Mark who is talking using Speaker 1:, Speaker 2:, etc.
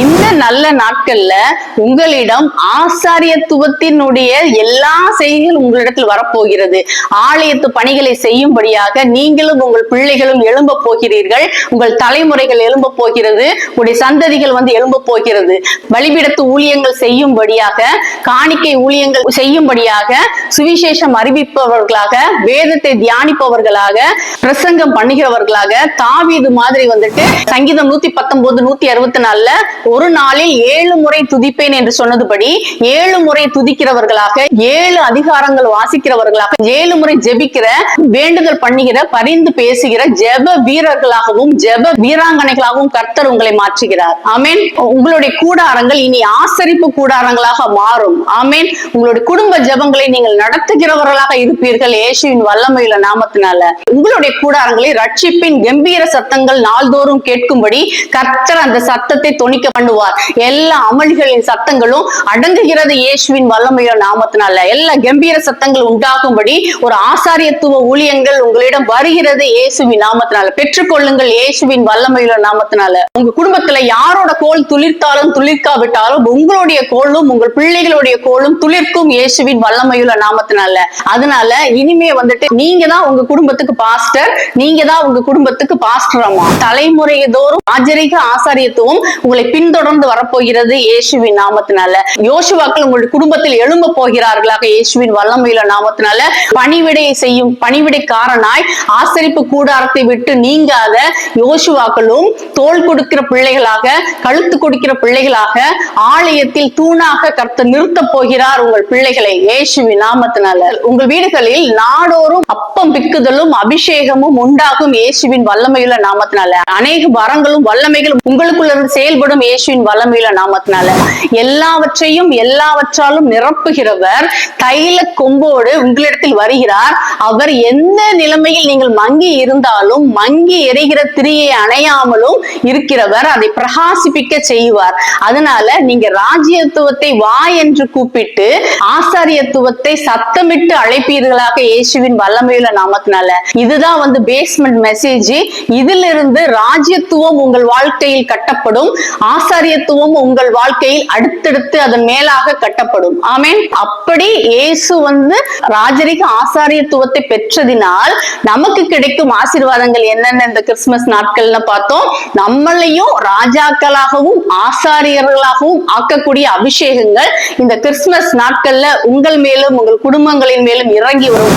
Speaker 1: இந்த நல்ல நாட்கள்ல உங்களிடம் ஆசாரியத்துவத்தினுடைய எல்லா செய்திகள் உங்களிடத்தில் வரப்போகிறது. ஆலயத்து பணிகளை செய்யும்படியாக நீங்களும் உங்கள் பிள்ளைகளும் எழும்ப போகிறீர்கள். உங்கள் தலைமுறைகள் எழும்ப போகிறது. உங்களுடைய சந்ததிகள் வந்து எழும்ப போகிறது. பலிபிடத்து ஊழியங்கள் செய்யும்படியாக காணிக்கை ஊழியங்கள் செய்யும்படியாக சுவிசேஷம் அறிவிப்பவர்களாக வேதத்தை தியானிப்பவர்களாக பிரசங்கம் பண்ணுகிறவர்களாக தாவீது மாதிரி வந்துட்டு சங்கீதம் நூத்தி பத்தொன்பது நூத்தி அறுபத்தி நாலுல ஒரு நாளில் ஏழு முறை துதிப்பேன் என்று சொன்னதுபடி ஏழு முறை துதிக்கிறவர்களாக ஏழு அதிகாரங்கள் வாசிக்கிறவர்களாக ஏழு முறை ஜெபிக்கிற வேண்டுதல் பண்ணுகிற பரிந்து பேசுகிற ஜெப வீரர்களாகவும் ஜெப வீராங்கனைகளாகவும் கர்த்தர் உங்களை மாற்றுகிறார். ஆமேன் உங்களுடைய கூடாரங்கள் இனி ஆசரிப்பு கூடாரங்களாக மாறும். ஆமேன் உங்களுடைய குடும்ப ஜெபங்களை நீங்கள் நடத்துகிறவர்களாக இருப்பீர்கள் இயேசுவின் வல்லமையில நாமத்தினால. உங்களுடைய கூடாரங்களை ரட்சிப்பின் கம்பீர சத்தங்கள் நாள்தோறும் கேட்கும்படி கர்த்தர் அந்த சத்தத்தை தொனிக்க பண்ணுவார். எல்லா அமளிகளின் சத்தங்களும் அடங்குகிறது இயேசுவின் வல்லமையோ நாமத்தினால. எல்லா கம்பீர சத்தங்கள் உண்டாகும்படி ஒரு ஆசாரியத்துவ ஊழியங்கள் உங்களிடம் வருகிறது இயேசுவின் நாமத்தினால. பெற்றுக்கொள்ளுங்கள் இயேசுவின் வல்லமையில நாமத்தினால. உங்க குடும்பத்துல யாரோட கோல் துளிர்த்தாலும் துளிர்க்காவிட்டாலும் உங்களுடைய கோலும் உங்கள் பிள்ளைகளுடைய கோலும் துளிர்க்கும் இயேசுவின் வல்லமையுள்ள நாமத்தினால. அதனால இனிமே வந்துட்டு நீங்க தான் உங்க குடும்பத்துக்கு பாஸ்டர் நீங்க தான் உங்க குடும்பத்துக்கு பாஸ்டர் அம்மா தலைமுறை தோறும் ஆச்சரிக ஆசாரியத்துவம் உங்களை பின்தொடர்ந்து வரப்போகிறது இயேசுவின் நாமத்தினால. யோசுவாக்கள் உங்களுடைய குடும்பத்தில் எழும்ப போகிறார்களாக இயேசுவின் வல்லமையில நாமத்தினால. பணிவிடையை செய்யும் பணிவிடைக்காரனாய் ஆசரிப்பு கூடாரத்தை விட்டு நீங்காத யோசுவாக்களும் தோல் கொடுக்கிற பிள்ளைகளாக கழுத்து கொடுக்கிற பிள்ளைகளாக ஆலயத்தில் தூணாக கர்த்த நிறுத்த போகிறார் உங்கள் பிள்ளைகளை இயேசுவின் நாமத்தினால. உங்கள் வீடுகளில் நாடோறும் அப்பம் பிக்குதலும் அபிஷேகமும் உண்டாகும் இயேசுவின் வல்லமையுள்ள நாமத்தினால. அநேக வரங்களும் வல்லமைகளும் உங்களுக்குள்ள இருந்து செயல்படும் இயேசுவின் வல்லமையுள்ள நாமத்தினால. எல்லாவற்றையும் எல்லாவற்றாலும் நிரப்புகிறவர் தைல கொம்போடு உங்களிடத்தில் வருகிறார். அவர் எந்த நிலைமையில் நீங்கள் மங்கி இருந்தாலும் மங்கி எரிகிற திரியை அணையாமலும் இருக்கிறவர் அதை பிரகாசிப்பிக்க செய்வார். அதனால நீங்க ராஜ்யத்துவத்தை வா என்று கூப்பிட்டு ஆசாரியத்துவத்தை சத்தமிட்டு அழைப்பீர்களாக இயேசுவின் வல்லமையுள்ள நாமத்தினால. இதுதான் வந்து பேஸ்மெண்ட் மெசேஜ் இதுல இருந்து ராஜ்யத்துவம் உங்கள் வாழ்க்கையில் கட்டப்படும். ஆசாரியத்துவம் உங்கள் வாழ்க்கையில் அடுத்தடுத்து அதன் மேலாக கட்டப்படும். ஆமென். அப்படி இயேசு வந்து ராஜரிக ஆசாரியத்துவத்தை பெற்றதினால் நமக்கு கிடைக்கும் ஆசீர்வாதங்கள் என்னென்ன இந்த கிறிஸ்துமஸ் நாட்கள்னு பார்த்தோம். நம்மளையும் ராஜாக்களாகவும் ஆசாரியர்களாகவும் ஆக்கக்கூடிய அபிஷேகங்கள் இந்த கிறிஸ்துமஸ் நாட்கள்ல உங்கள் மேலும் உங்கள் குடும்பங்களின் மேலும் இறங்கி வரும்.